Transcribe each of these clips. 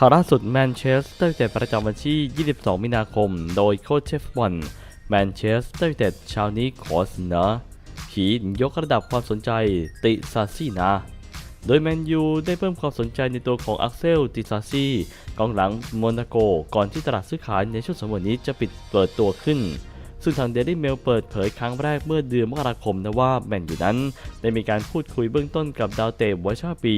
ข่าวล่าสุดแมนเชสเตอร์ยูไนเต็ดประจำวันที่ 22 มีนาคม โดยโค้ชเชฟบอลแมนเชสเตอร์ยูไนเต็ดเช้านี้ขอเสนอผีดยกระดับความสนใจติซาซีนะโดยแมนยูได้เพิ่มความสนใจในตัวของอักเซลติซาซีกองหลังโมนาโก ก่อนที่ตลาดซื้อขายในช่วงสมวันนี้จะปิดเปิดตัวขึ้น ซึ่งทางเดลี่เมลเปิดเผยครั้งแรกเมื่อเดือนมกราคมนะว่าแมนยูนั้น ได้มีการพูดคุยเบื้องต้นกับดาวเตะวัยชาปี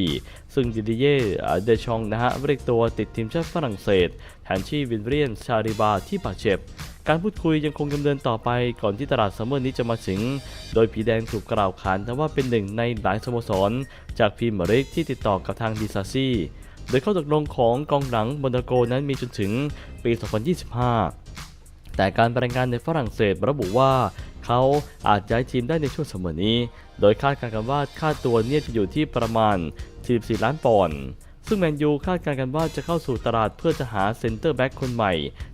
ซึ่งดิดิเย่เดชองนะฮะเรียกตัวติดทีมชาติฝรั่งเศสแทนที่วินเรียนชาริบาที่บาดเจ็บการพูดคุยยังคงดำเนินต่อไปก่อนที่ตลาดซัมเมอร์นี้จะมาถึง โดยผีแดงถูกกล่าวขานนะว่าเป็นหนึ่งในหลายสโมสร จากพรีเมียร์ลีกที่ติดต่อกับทางดิซาซี่ โดยข้อตกลงของกองหลังโมนโกนั้นมีจนถึงปี 2025 แต่การรายงานในฝรั่งเศสระบุว่า เขาอาจย้ายทีมได้ในช่วงเสมอนี้ โดยคาดการณ์กันว่าค่าตัวเนี่ยจะอยู่ที่ประมาณ 44 ล้านปอนด์ซึ่งแมนยูคาดการณ์กันว่าจะเข้าสู่ตลาดเพื่อจะหาเซ็นเตอร์แบ็กคนใหม่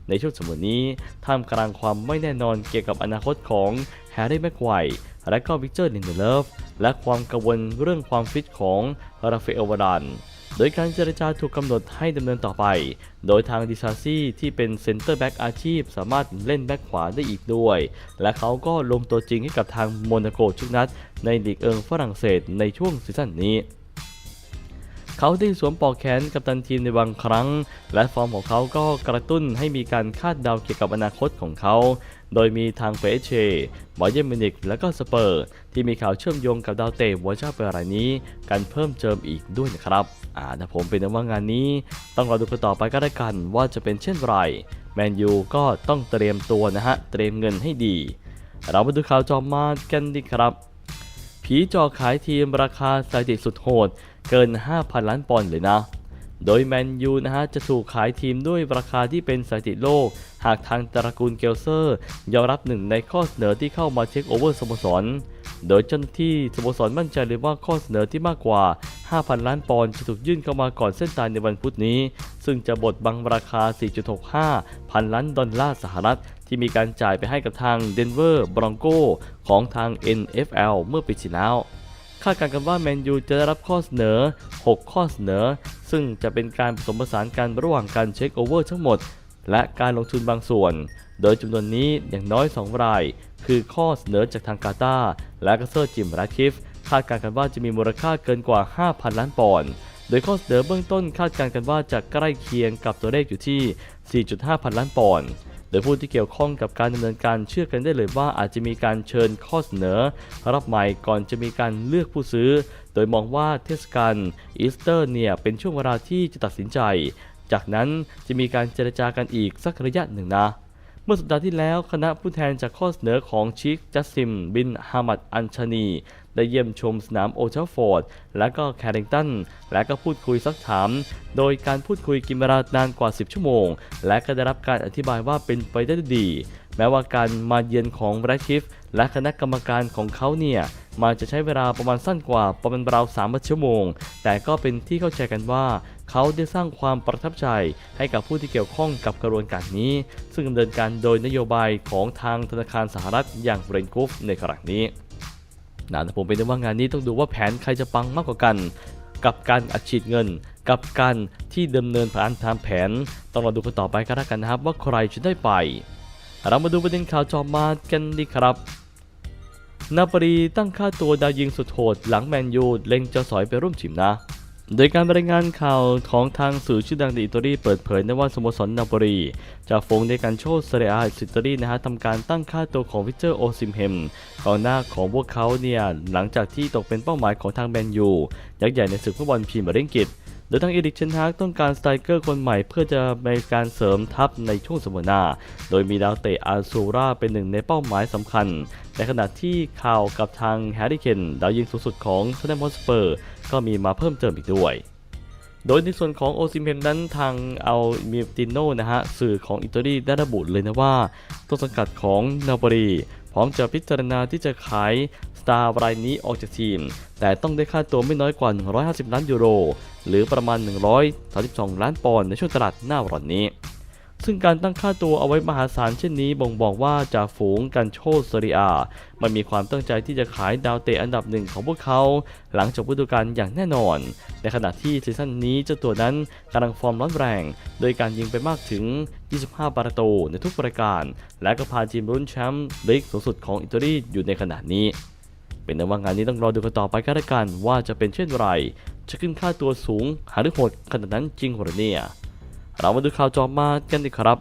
ในช่วงเสมอนี้ ท่ามกลางความไม่แน่นอนเกี่ยวกับอนาคตของแฮร์รี่แม็กไกวร์และก็วิกเตอร์ลินเดเลฟและความกังวลเรื่องความฟิตของราฟาเอลวาดาน โดยการเจรจาถูกกำหนดให้ดำเนินต่อไป โดยทางดิซาซี่ที่เป็นเซนเตอร์แบ็กอาชีพ สามารถเล่นแบ็กขวาได้อีกด้วย และเขาก็ลงตัวจริงให้กับทางโมนาโกชุกนัด ในลีกเอิงฝรั่งเศสในช่วงซีซั่นนี้เขาได้สวมปอกแขนกัปตันทีมในบางครั้ง และฟอร์มของเขาก็กระตุ้นให้มีการคาดเดาเกี่ยวกับอนาคตของเขา โดยมีทางเฟเชบอยเยนมินิกและก็สเปอร์ ที่มีข่าวเชื่อมโยงกับดาวเตะวัยเจ้าเปรายนี้กันเพิ่มเติมอีกด้วยนะครับ อ่าแต่ผมเป็นว่างานนี้ต้องรอดูกันต่อไปก็ได้กันว่าจะเป็นเช่นไรแมนยูก็ต้องเตรียมตัวนะฮะ เตรียมเงินให้ดี เรามาดูข่าวจอมมากันดีครับ ผีจอขายทีมราคาสถิติสุดโหด เกิน 5,000 ล้านปอนด์เลยนะ โดยแมนยูนะฮะ จะถูกขายทีมด้วยราคาที่เป็นสถิติโลก หากทางตระกูลเกลเซอร์ยอมรับหนึ่งในข้อเสนอที่เข้ามาเช็คโอเวอร์สโมสร โดยเจ้าหน้าที่สโมสรมั่นใจเลยว่าข้อเสนอที่มากกว่า 5,000 ล้านปอนด์จะถูกยื่นเข้ามาก่อนเส้นตายในวันพุธนี้ ซึ่งจะบดบังราคา 4.65 พันล้านดอลลาร์สหรัฐ ที่มีการจ่ายไปให้กับทางเดนเวอร์บรองโกของทาง NFL เมื่อปีที่แล้วคาดการณ์กันว่าแมนยูจะได้รับข้อเสนอ 6 ข้อเสนอ ซึ่งจะเป็นการผสมผสานกันระหว่างการเช็คโอเวอร์ทั้งหมด และการลงทุนบางส่วน โดยจำนวนนี้อย่างน้อย 2 ราย คือข้อเสนอจากทางกาตาร์และก็เซอร์จิมรดคลิฟ คาดการณ์กันว่าจะมีมูลค่าเกินกว่า 5,000 ล้านปอนด์โดยข้อเสนอเบื้องต้นคาดการณ์กันว่าจะใกล้เคียงกับตัวเลขอยู่ที่ 4.5 พันล้านปอนด์โดยผู้ที่เกี่ยวข้องกับการดำเนินการเชื่อกันได้เลยว่าอาจจะมีการเชิญข้อเสนอ รับใหม่ก่อนจะมีการเลือกผู้ซื้อ โดยมองว่าเทศกาลอีสเตอร์เนี่ยเป็นช่วงเวลาที่จะตัดสินใจ จากนั้นจะมีการเจรจากันอีกสักระยะหนึ่งนะ เมื่อสัปดาห์ที่แล้วคณะผู้แทนจากข้อเสนอของชิคจัสซิม บินฮามัดอัญชานี ได้เยี่ยมชมสนามโอเทลฟอร์ด และก็แคริงตัน และก็พูดคุยซักถาม โดยการพูดคุยกินเวลานานกว่า 10 ชั่วโมง และก็ได้รับการอธิบายว่าเป็นไปได้ดี แม้ว่าการมาเยือนของแรดคิฟและคณะกรรมการของเขาเนี่ยมันจะใช้เวลาประมาณสั้นกว่าประมาณราว3ชั่วโมง แต่ก็เป็นที่เข้าใจกันว่า เขาได้สร้างความประทับใจให้กับผู้ที่เกี่ยวข้องกับกระบวนการนี้ ซึ่งดำเนินการโดยนโยบายของทางธนาคารสหรัฐอย่างเรนก o ฟในขณะนี้ นะแต่ผมเป็นว่างานนี้ต้องดูว่าแผนใครจะปังมากกว่ากัน กับการอัดฉีดเงิน กับการที่ดำเนินผ่านตามแผน ต้องรอดูกันต่อไปก็แล้วกันนะครับว่าใครจะได้ไป เรามาดูประเด็นข่าวจอมมากันดีครับนาปรีตั้งค่าตัวดาวยิงสุดโหดหลังแมนยูเล็งจะสอยไปร่วมทีมนะ โดยการรายงานข่าวของทางสื่อชื่อดังในอิตาลีเปิดเผยนว่าสโมสรนาปรีจะฟงในการโชว์เซเรียอาอิตาลีนะฮะทำการตั้งค่าตัวของวิเจอร์โอซิมเฮมกองหน้าของพวกเขาเนี่ยหลังจากที่ตกเป็นเป้าหมายของทางแมนยูยักษ์ใหญ่ในศึกฟุตบอลพรีเมียร์ลีกอังกฤษ โดยทางเอริกเชนฮากต้องการสไตรเกอร์คนใหม่เพื่อจะในการเสริมทัพในช่วงสมนาโดยมีดาวเตะอาซูราเป็นหนึ่งในเป้าหมายสำคัญ ในขณะที่ข่าวกับทางแฮร์รี่เคนดาวยิงสูงสุดของเซนต์มอนสเปอร์ก็มีมาเพิ่มเติมอีกด้วยโดยในส่วนของโอซิมเ n นั้นทางเอามิติโนนะฮะสื่อของอิตาลีได้ระบุเลยนะว่าต้นสังกัดของนาโปลี ร้อมจะพิจารณาที่จะขายสตาร์รายนี้ออกจากทีม แต่ต้องได้ค่าตัวไม่น้อยกว่า 150 ล้านยูโร หรือประมาณ 132 ล้านปอนด์ในช่วงตลาดหน้าร้อนนี้ ซึ่งการตั้งค่าตัวเอาไว้มหาศาลเช่นนี้บ่งบอกว่าจ่าฝูงกันโชเซเรียมันมีความตั้งใจที่จะขายดาวเตะอันดับหนึ่งของพวกเขา หลังจบฤดูกาลอย่างแน่นอน ในขณะที่ซีซั่นนี้เจ้าตัวนั้นกำลังฟอร์มร้อนแรง โดยการยิงไปมากถึง 25 ประตูในทุกรายการ และก็พาทีมรุ่นแชมป์ลีกสูงสุดของอิตาลีอยู่ในขณะนี้เป็นแต่ว่างานนี้ต้องรอดูกันต่อไปก็แล้วกันว่าจะเป็นเช่นไร จะขึ้นค่าตัวสูงหรือโหดขนาดนั้นจริงหรือเนี่ย เรามาดูข่าวจอมากันดีครับ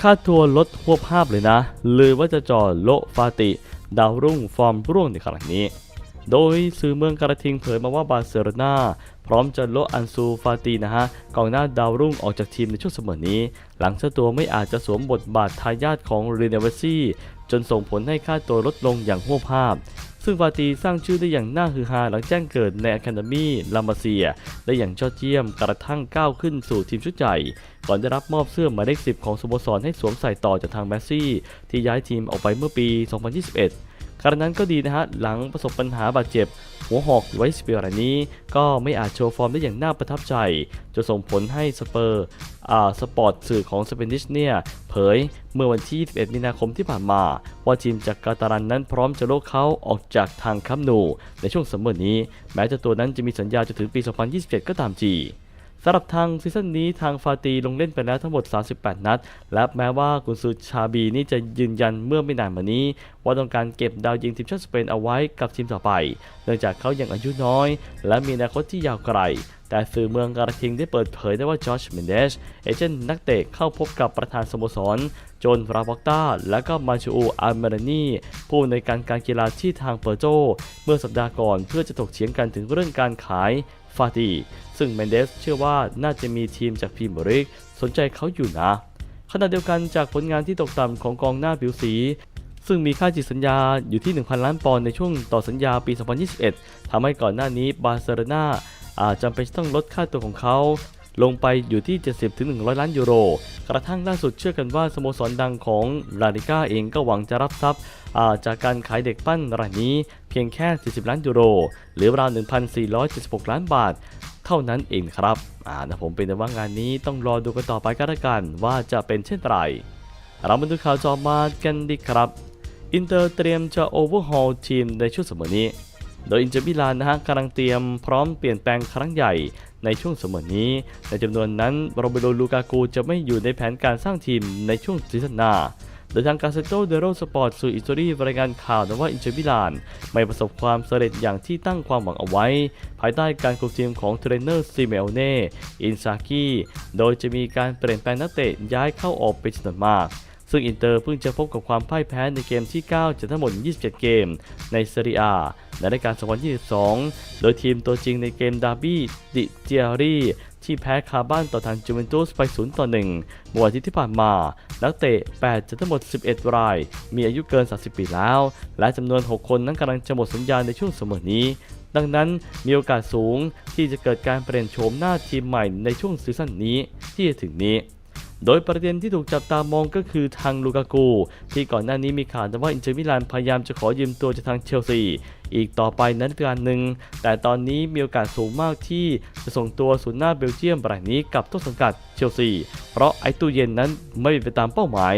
ค่าทัวร์ลดหัวภาพเลยนะหรือว่าจะจอโลฟาติ ดาวรุ่งฟอร์มร่วงในครั้งนี้ โดยสื่อเมืองกระทิงเผยมาว่าบาร์เซโลนา ร้อมจะโละอันซูฟาตีนะฮะกองหน้าดาวรุ่งออกจากทีมในช่วงเสมอนี้ หลังเจ้าตัวไม่อาจจะสวมบทบาททายาทของเรเนเวซี่จนส่งผลให้ค่าตัวลดลงอย่างหัวภาพ ซึ่งฟาตีสร้างชื่อได้อย่างน่าฮือฮาหลังแจ้งเกิดในอะคาเดมีลามาเซีย ได้อย่างยอดเยี่ยมกระทั่งก้าวขึ้นสู่ทีมชุดใหญ่ก่อนได้รับมอบเสื้อหมายเลข10 ของสโมสรให้สวมใส่ต่อจากทางแมสซี่ ที่ย้ายทีมออกไปเมื่อปี 2021 ครั้งนั้นก็ดีนะฮะหลังประสบปัญหาบาดเจ็บ หัวหอกไว้สเปียร์รายนี้ ก็ไม่อาจโชว์ฟอร์มได้อย่างน่าประทับใจจะส่งผลให้สเปอร์อ่าสปอร์ตสื่อของสเปนิชเนี่ยเผยเมื่อวันที่ 21 มีนาคมที่ผ่านมา ว่าทีมจากกาตารันนั้นพร้อมจะโลกเขาออกจากทางคัมนูในช่วงซัมมอร์นี้ แม้จ้าตัวนั้นจะมีสัญญาจนถึงปี 2027 ก็ตามจี สำหรับทางซีซั่นนี้ทางฟาตีลงเล่นไปแล้วทั้งหมด 38 นัด และแม้ว่ากุนซือชาบีนี่จะยืนยันเมื่อไม่นานมานี้ ว่าต้องการเก็บดาวยิงทีมชาติสเปนเอาไว้กับทีมต่อไป เนื่องจากเขายังอายุน้อย และมีอนาคตที่ยาวไกล แต่สื่อเมืองการาทิงได้เปิดเผยได้ว่าจอร์จเมนเดสเอเจนต์นักเตะเข้าพบกับประธานสโมสรโจนราบอกตาและก็มาชูอูอาร์เมรานีผู้ในวยการการกีฬาที่ทางเปอร์โจ เมื่อสัปดาห์ก่อนเพื่อจะถกเถียงกันถึงเรื่องการขาย ฟาตีซึ่งเมนเดสเชื่อว่าน่าจะมีทีมจากพรีเมียร์ลีกสนใจเขาอยู่นะ ขณะเดียวกันจากผลงานที่ตกต่ำของกองหน้าผิวสี ซึ่งมีค่าจิตสัญญาอยู่ที่ 1,000 ล้านปอนด์ในช่วงต่อสัญญาปี 2021 ทำให้ก่อนหน้านี้บาร์เซโลนาอาจจำเป็นต้องลดค่าตัวของเขา ลงไปอยู่ที่ 70-100 ล้านยูโร กระทั่งล่าสุดเชื่อกันว่าสโมสรดังของลาลิก้าเองก็หวังจะรับทรัพย์จากการขายเด็กปั้นรายนี้เพียงแค่ 40 ล้านยูโร หรือราว 1,476 ล้านบาท เท่านั้นเองครับอ่านะผมเป็นแต่ว่างานนี้ต้องรอดูกันต่อไปก็แล้วกันว่าจะเป็นเช่นไร เรามาดูข่าวจอมากันดีครับ อินเตอร์เตรียมจะโอเวอร์ฮอลทีมในช่วงเสมอนี้ โดยอินเตอร์มิลานนะฮะกำลังเตรียมพร้อมเปลี่ยนแปลงครั้งใหญ่ในช่วงเสมอนี้ ในจำนวนนั้นโรเบโรลูกากูจะไม่อยู่ในแผนการสร้างทีมในช่วงซีซั่นหน้าโดยทางการเซโตเดโรสปอร์ตสื่ออิตาลีรายงานข่าวนะว่าอินเตอร์มิลาน ไม่ประสบความสำเร็จอย่างที่ตั้งความหวังเอาไว้ ภายใต้การคุมทีมของเทรนเนอร์ซิเมโอเน่อินซากิโดยจะมีการเปลี่ยนแปลงนักเตะย้ายเข้าออกเป็นจำนวนมาก ซึ่งอินเตอร์เพิ่งจะพบกับความพ่ายแพ้ในเกมที่ 9 จากทั้งหมด 27 เกม ในเซเรียในรายการ 2022 โดยทีมตัวจริงในเกมดาร์บี้ดิเจียรีที่แพ้คาบ้านต่อทางจูเวนตุสไป 0 ต่อ 1เมื่อวันทิตย์ที่ผ่านมา นักเตะ 8จากทั้งหมด 11 ราย มีอายุเกิน 30 ปีแล้ว และจำนวน 6 คนนั้นกำลังจะหมดสัญญาในช่วงเสมอนี้ ดังนั้นมีโอกาสสูงที่จะเกิดการเปลี่ยนโฉมหน้าทีมใหม่ในช่วงซีซั่นนี้ที่จะถึงนี้ โดยประเด็นที่ถูกจับตามองก็คือทางลูกากู ที่ก่อนหน้านี้มีข่าวว่าอินเตอร์มิลานพยายามจะขอยืมตัวจากทางเชลซีอีกต่อไปนั้นการหนึ่ง แต่ตอนนี้มีโอกาสสูงมากที่จะส่งตัวศูนย์หน้าเบลเยียมรายนี้กลับต้นสังกัดเชลซี เพราะไอตู้เย็นนั้นไม่เป็นไปตามเป้าหมาย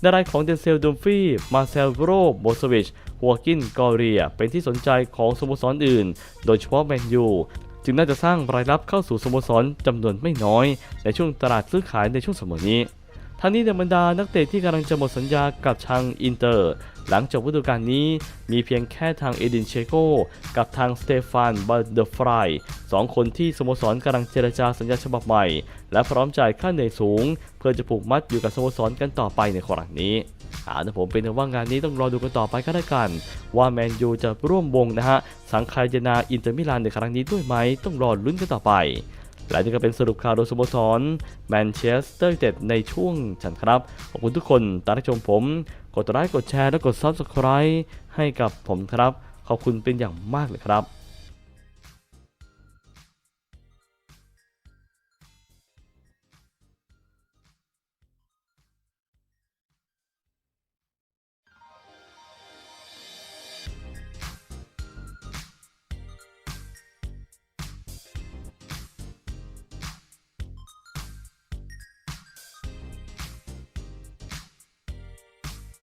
ในรายของเดนเซลดูมฟี่ มาเซลโรโบสวิชหัวกิน กอเรีย เป็นที่สนใจของสโมสรอื่น โดยเฉพาะแมนยู จึงน่าจะสร้างรายรับเข้าสู่สโมสรจำนวนไม่น้อย ในช่วงตลาดซื้อขายในช่วงสมัยนี้ทั้งนี้ในบรรดานักเตะที่กำลังจะหมดสัญญากับทางอินเตอร์ หลังจบฤดูกาลนี้มีเพียงแค่ทางเอดินเชโกกับทางสเตฟานบาเดฟรายสองคนที่สโมสรกำลังเจรจาสัญญาฉบับใหม่ และพร้อมจ่ายค่าเหนื่อยสูง เพื่อจะผูกมัดอยู่กับสโมสรกันต่อไปในครั้งนี้อ่านะผมเป็นว่างานนี้ต้องรอดูกันต่อไปก็ได้กัน ว่าแมนยูจะร่วมวงนะฮะ สังคายนาอินเตอร์มิลานในครั้งนี้ด้วยไหม ต้องรอลุ้นกันต่อไป และนี่ก็เป็นสรุปข่าวโดยสโมสรแมนเชสเตอร์ยูไนเต็ดในช่วงฉันครับ ขอบคุณทุกคนตามที่ชมผม ดไลค์กดแชร์และกด Subscribe ให้กับผมครับ ขอบคุณเป็นอย่างมากเลยครับ